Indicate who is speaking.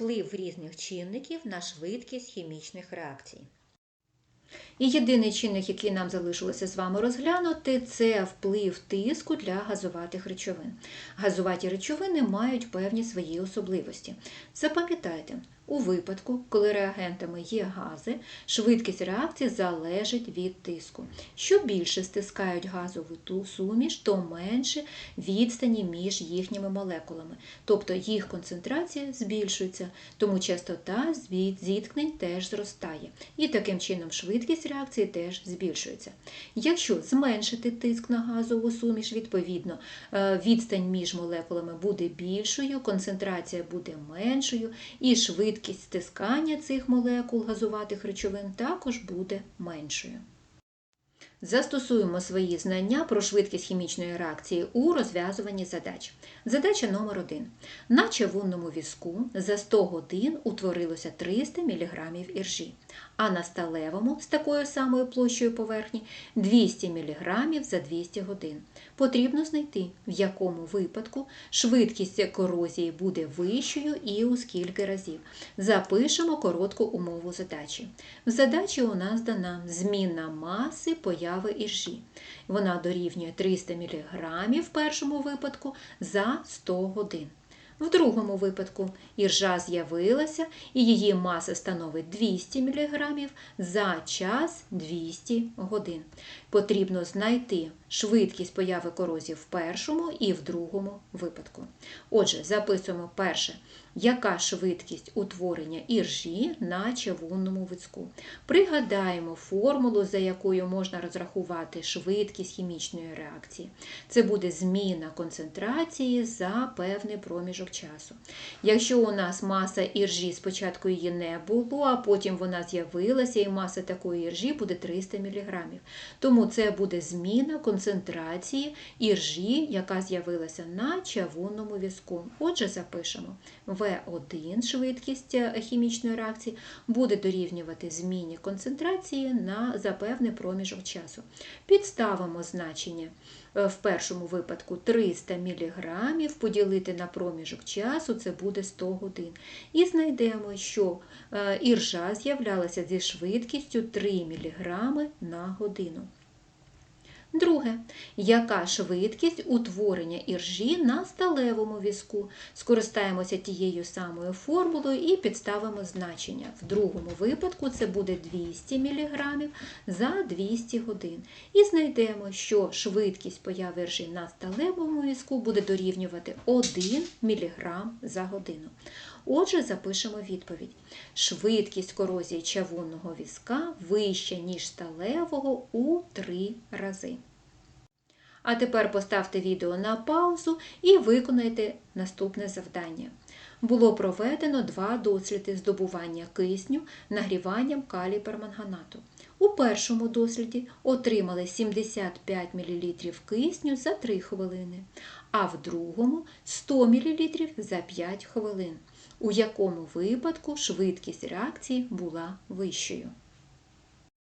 Speaker 1: вплив різних чинників на швидкість хімічних реакцій. І єдиний чинник, який нам залишилося з вами розглянути, це вплив тиску для газуватих речовин. Газуваті речовини мають певні свої особливості. Запам'ятайте, у випадку, коли реагентами є гази, швидкість реакції залежить від тиску. Що більше стискають газову ту суміш, то менше відстані між їхніми молекулами, тобто їх концентрація збільшується, тому частота зіткнень теж зростає. І таким чином швидкість реакції теж збільшується. Якщо зменшити тиск на газову суміш, відповідно, е, відстань між молекулами буде більшою, концентрація буде меншою, і швидкість стискання цих молекул газуватих речовин також буде меншою. Застосуємо свої знання про швидкість хімічної реакції у розв'язуванні задач. Задача номер 1 На чавунному візку за 100 годин утворилося 300 мг іржі, а на сталевому з такою самою площею поверхні 200 мг за 200 годин. Потрібно знайти, в якому випадку швидкість корозії буде вищою і у скільки разів. Запишемо коротку умову задачі. В задачі у нас дана змінна маси появи іржі. Вона дорівнює 300 мг в першому випадку за 100 годин. В другому випадку іржа з'явилася і її маса становить 200 мг за час 200 годин. Потрібно знайти швидкість появи корозії в першому і в другому випадку. Отже, записуємо перше, яка швидкість утворення іржі на чавунному вицку. Пригадаємо формулу, за якою можна розрахувати швидкість хімічної реакції. Це буде зміна концентрації за певний проміжок часу. Якщо у нас маса іржі спочатку її не було, а потім вона з'явилася, і маса такої іржі буде 300 мг. Тому це буде зміна концентрації іржі, яка з'явилася на чавунному візку. Отже, запишемо В1 швидкість хімічної реакції буде дорівнювати зміні концентрації на за певний проміжок часу. Підставимо значення е, в першому випадку 300 мг поділити на проміжок часу, це буде 100 годин. І знайдемо, що е, іржа з'являлася зі швидкістю 3 мг на годину. Друге, яка швидкість утворення іржі на сталевому візку? Скористаємося тією самою формулою і підставимо значення. В другому випадку це буде 200 мг за 200 годин. І знайдемо, що швидкість появи іржі на сталевому візку буде дорівнювати 1 мг за годину. Отже, запишемо відповідь. Швидкість корозії чавунного візка вища, ніж сталевого у 3 рази. А тепер поставте відео на паузу і виконайте наступне завдання. Було проведено два досліди здобування кисню нагріванням калій перманганату. У першому досліді отримали 75 мл кисню за 3 хвилини, а в другому 100 мл за 5 хвилин, у якому випадку швидкість реакції була вищою.